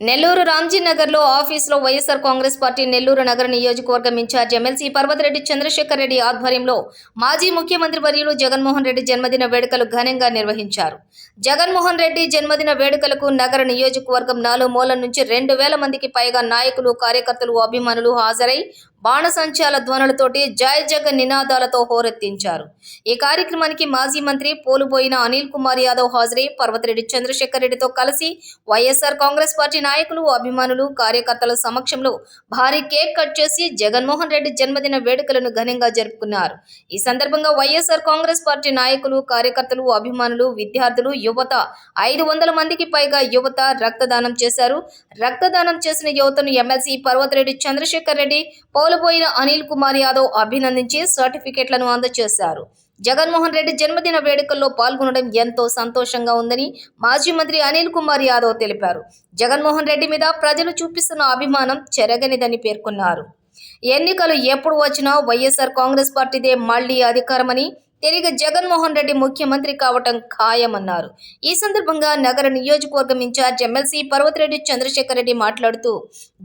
నెల్లూరు రామ్జీ నగర్లో ఆఫీసులో వైఎస్ఆర్ కాంగ్రెస్ పార్టీ నెల్లూరు నగర నియోజకవర్గం ఇన్ఛార్జ్ ఎమ్మెల్సీ పర్వతరెడ్డి చంద్రశేఖర్ రెడ్డి ఆధ్వర్యంలో మాజీ ముఖ్యమంత్రి వర్యులు జగన్మోహన్ రెడ్డి జన్మదిన వేడుకలు ఘనంగా నిర్వహించారు. జగన్మోహన్ రెడ్డి జన్మదిన వేడుకలకు నగర నియోజకవర్గం నాలుగు మూలల నుంచి రెండు వేల మందికి పైగా నాయకులు కార్యకర్తలు అభిమానులు హాజరై బాణసంచాల ధ్వనులతోటి జై జగన్ నినాదాలతో హోరెత్తించారు. ఈ కార్యక్రమానికి మాజీ మంత్రి పోలుబోయిన అనిల్ కుమార్ యాదవ్ హాజరై పర్వతిరెడ్డి చంద్రశేఖర్ రెడ్డితో కలిసి వైఎస్ఆర్ కాంగ్రెస్ పార్టీ నాయకులు అభిమానులు కార్యకర్తల సమక్షంలో భారీ కేక్ కట్ చేసి జగన్మోహన్ రెడ్డి జన్మదిన వేడుకలను ఘనంగా జరుపుకున్నారు. ఈ సందర్భంగా వైఎస్ఆర్ కాంగ్రెస్ పార్టీ నాయకులు కార్యకర్తలు అభిమానులు విద్యార్థులు యువత ఐదు వందల మందికి పైగా యువత రక్తదానం చేశారు. రక్తదానం చేసిన యువతను ఎమ్మెల్సీ పర్వతిరెడ్డి చంద్రశేఖర్ రెడ్డి కోల్పోయిన అనిల్ కుమార్ యాదవ్ అభినందించి సర్టిఫికెట్లను అందజేశారు. జగన్మోహన్ రెడ్డి జన్మదిన వేడుకల్లో పాల్గొనడం ఎంతో సంతోషంగా ఉందని మాజీ మంత్రి అనిల్ కుమార్ యాదవ్ తెలిపారు. జగన్మోహన్ రెడ్డి మీద ప్రజలు చూపిస్తున్న అభిమానం చెరగనిదని పేర్కొన్నారు. ఎన్నికలు ఎప్పుడు వచ్చినా వైఎస్ఆర్ కాంగ్రెస్ పార్టీదే మళ్ళీ అధికారమని తిరిగి జగన్మోహన్ రెడ్డి ముఖ్యమంత్రి కావటం ఖాయమన్నారు. ఈ సందర్భంగా నగర నియోజకవర్గం ఇన్ఛార్జ్ ఎమ్మెల్సీ పర్వతిరెడ్డి చంద్రశేఖర్ రెడ్డి మాట్లాడుతూ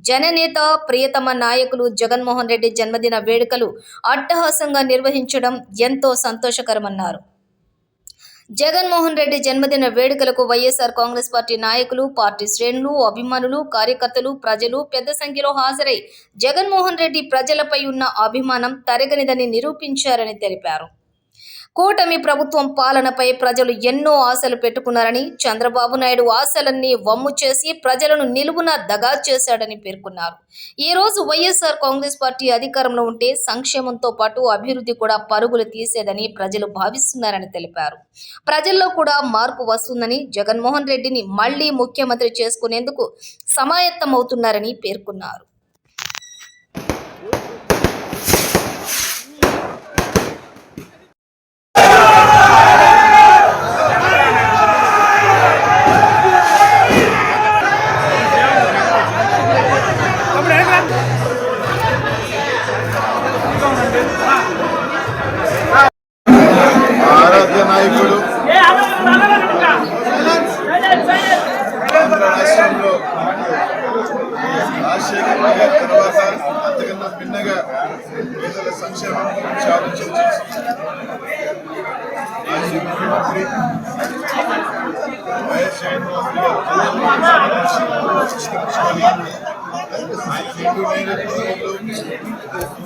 జననేత ప్రియతమ నాయకులు జగన్మోహన్ రెడ్డి జన్మదిన వేడుకలు అట్టహాసంగా నిర్వహించడం ఎంతో సంతోషకరమన్నారు. జగన్మోహన్ రెడ్డి జన్మదిన వేడుకలకు వైఎస్ఆర్ కాంగ్రెస్ పార్టీ నాయకులు పార్టీ శ్రేణులు అభిమానులు కార్యకర్తలు ప్రజలు పెద్ద సంఖ్యలో హాజరై జగన్మోహన్ రెడ్డి ప్రజలపై ఉన్న అభిమానం తరగనిదని నిరూపించారని తెలిపారు. కూటమి ప్రభుత్వం పాలనపై ప్రజలు ఎన్నో ఆశలు పెట్టుకున్నారని చంద్రబాబు నాయుడు ఆశలన్నీ వమ్ము చేసి ప్రజలను నిలువున దగా చేశాడని పేర్కొన్నారు. ఈ రోజు వైఎస్ఆర్ కాంగ్రెస్ పార్టీ అధికారంలో ఉంటే సంక్షేమంతో పాటు అభివృద్ధి కూడా పరుగులు తీసేదని ప్రజలు భావిస్తున్నారని తెలిపారు. ప్రజల్లో కూడా మార్పు వస్తుందని జగన్మోహన్ రెడ్డిని మళ్ళీ ముఖ్యమంత్రి చేసుకునేందుకు సమాయత్తమవుతున్నారని పేర్కొన్నారు. ఆరాధ్య నాయకుడు. ఆంధ్ర రాష్ట్రంలో రాజశేఖర గారి తర్వాత అంతకన్నా భిన్నగా పేదల సంక్షేమం గురించి ఆలోచన మాజీ ముఖ్యమంత్రి వైఎస్ జగన్మోహన్ గారు ఆయన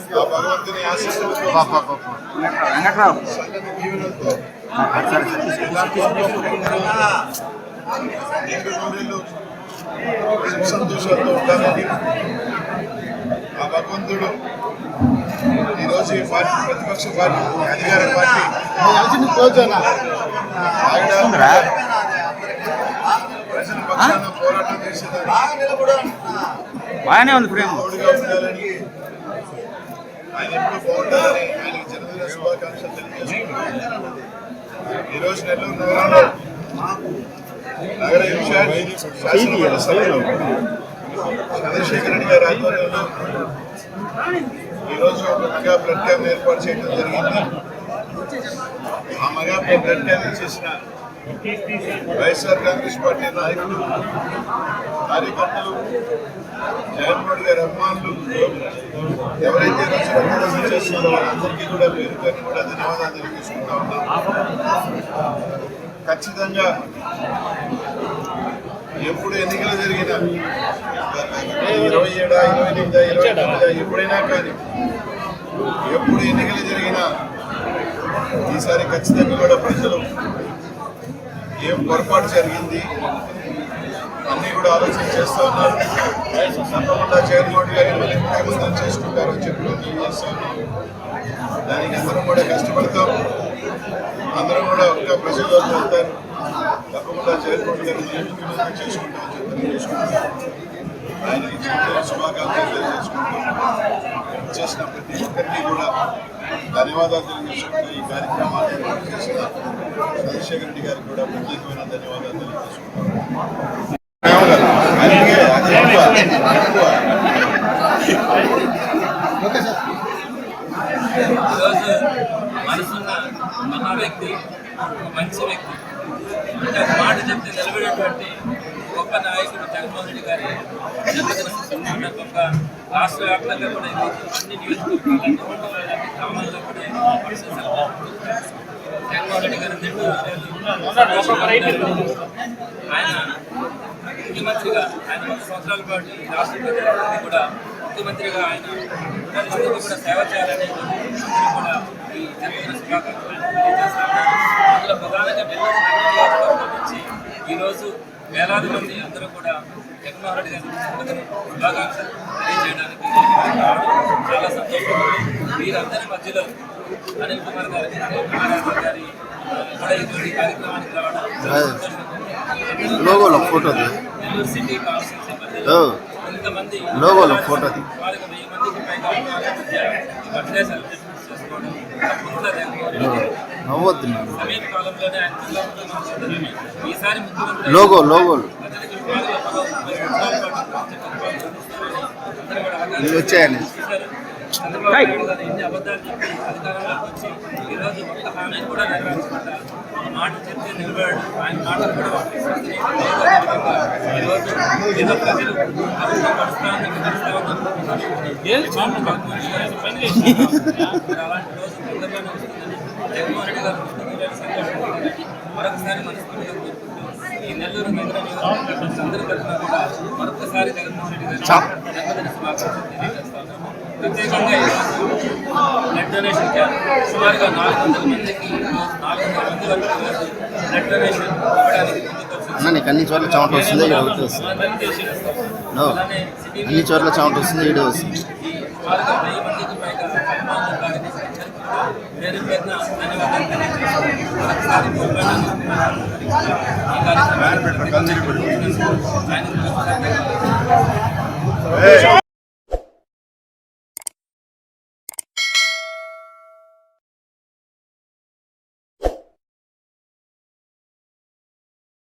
ఆ? భగవంతుని ఆశీస్సులతో ఉండాలని ఆ భగవంతుడు ఈరోజు ఈ పార్టీ ప్రతిపక్ష పార్టీ అధికార పార్టీ ఆగడాలు ప్రజల పక్షాన పోరాటం చేసేదాన్ని బాగానే ఉంది ప్రేమ. ఉండాలని ఆయన ఎప్పుడు బాగుండాలని ఆయనకి జన్మదిన శుభాకాంక్షలు తెలియజేసుకుంటున్నాను ఈరోజు నెల్లూరు నగరంలో నగర ఇన్ఛార్జ్ శాసనమండలి సభ్యులు చంద్రశేఖర్ రెడ్డి గారి ఆధ్వర్యంలో ఈరోజు ఒక మెగా బ్లడ్ ఏర్పాటు చేయడం జరిగింది. ఆ మెగా బ్లడ్ చేసిన వైఎస్ఆర్ కాంగ్రెస్ పార్టీ నాయకులు కార్యకర్తలు జగన్మోహన్ గారి అభిమానులు ఎవరైతే ఈరోజు చేస్తున్నారో వాళ్ళందరికీ కూడా పేరు పేరు కూడా ధన్యవాదాలు తెలియజేసుకుంటా ఉన్నాం ఖచ్చితంగా ఎప్పుడు ఎన్నికలు జరిగినా ఇరవై ఏడా ఇరవై ఎనిమిదా ఇరవై తొమ్మిదా ఎప్పుడైనా కానీ ఎప్పుడు ఎన్నికలు జరిగినా ఈసారి ఖచ్చితంగా కూడా ప్రజలు ఏం పొరపాటు జరిగింది? అన్నీ కూడా ఆలోచన చేస్తూ ఉన్నారు. తప్పకుండా జగన్మోహన్ గారు మళ్ళీ ముఖ్యమంత్రి చేసుకుంటారని చెప్పి తెలియజేస్తా దానికి అందరం కూడా కష్టపడతాం. అందరం కూడా ఒక ప్రజల్లో వెళ్తారు తప్పకుండా జగన్మోహన్ గారు మళ్ళీ ముఖ్యమంత్రి చేసుకుంటామని చెప్పి తెలియజేసుకుంటాం ఆయనకి శుభాకాంక్షలు చేసుకుంటాం చేసిన ప్రతి ఒక్కరిని కూడా ధన్యవాదాలు తెలియజేసుకుంటూ ఈ కార్యక్రమాన్ని ఏర్పాటు చేసిన చంద్రశేఖర్ రెడ్డి గారికి కూడా ప్రత్యేకమైన ధన్యవాదాలు తెలియజేసుకుంటాం ఈరోజు మనసున్న మహా వ్యక్తి మంచి వ్యక్తి. మాట చెప్తే నిలబడేటువంటి గొప్ప నాయకుడు జగన్మోహన్ రెడ్డి గారి గొప్ప రాష్ట్ర వ్యాప్తంగా కూడా ఈరోజు అన్ని నియోజకవర్గాలు అన్ని మండలాలు గ్రామాల్లో కూడా జగన్మోహన్ రెడ్డి గారి ఆయన ముఖ్యమంత్రిగా ఆయన వంద సంవత్సరాల పాటు ఈ రాష్ట్ర ప్రజలందరికీ కూడా ముఖ్యమంత్రిగా ఆయన ప్రజలందరికీ కూడా సేవ చేయాలని అందరూ కూడా ఈ జన్మదిన శుభాకాంక్షలు అందులో ప్రధానంగా నెల్లూరు నియోజకవర్గం నుంచి ఈరోజు వేలాది మంది అందరూ కూడా జగన్మోహన్ రెడ్డి గారి శుభాకాంక్షలు తెలియజేయడానికి చాలా సంతోషం వీరందరి మధ్యలో అనిల్ కుమార్ గారి గారి కూడా కార్యక్రమానికి రావడం. లోగోలో ఫోటో. నెల్లూరు సిటీ పరిధిలో ఓ, ఇంతమంది లోగోలో ఫోటో. వాళ్ళకి వెయ్యి మందికి పైగా బర్త్డే సెలబ్రేషన్ నవ్వొద్దు లోగో లోగోలు. ఇవి వచ్చాయని మాట చెప్తే నిలబడాడు ఆయన మాటలు కూడా ఈరోజు ఏదో ప్రజలు అభివృద్ధి పరుస్తామని విధిస్తా ఉన్నారు మరి అలాంటి రోజు తొందరలోనే వస్తుందని జగన్మోహన్ రెడ్డి గారు ముందుకు సంతోషం మరొకసారి మనస్ఫూర్తిగా కోరుకుంటూ ఈ నెల్లూరు నగర నియోజకవర్గం అందరి తరఫున కూడా మరొకసారి జగన్మోహన్ రెడ్డి గారు జన్మదిన శుభాకాంక్షలు ప్రత్యేకంగా బ్లడ్ డొనేషన్ క్యాంప్ సుమారుగా నాలుగు వందల మందికి నాలుగు వందల మంది వరకు బ్లడ్ డొనేషన్ ఇవ్వడానికి అన్న నీకు అన్ని చోట్ల చెమట వస్తుంది? ఇక్కడ ఒకటి వస్తుంది. అన్ని చోట్ల చెమట వస్తుంది? ఇక్కడ వస్తుంది. ధన్యవాదాలు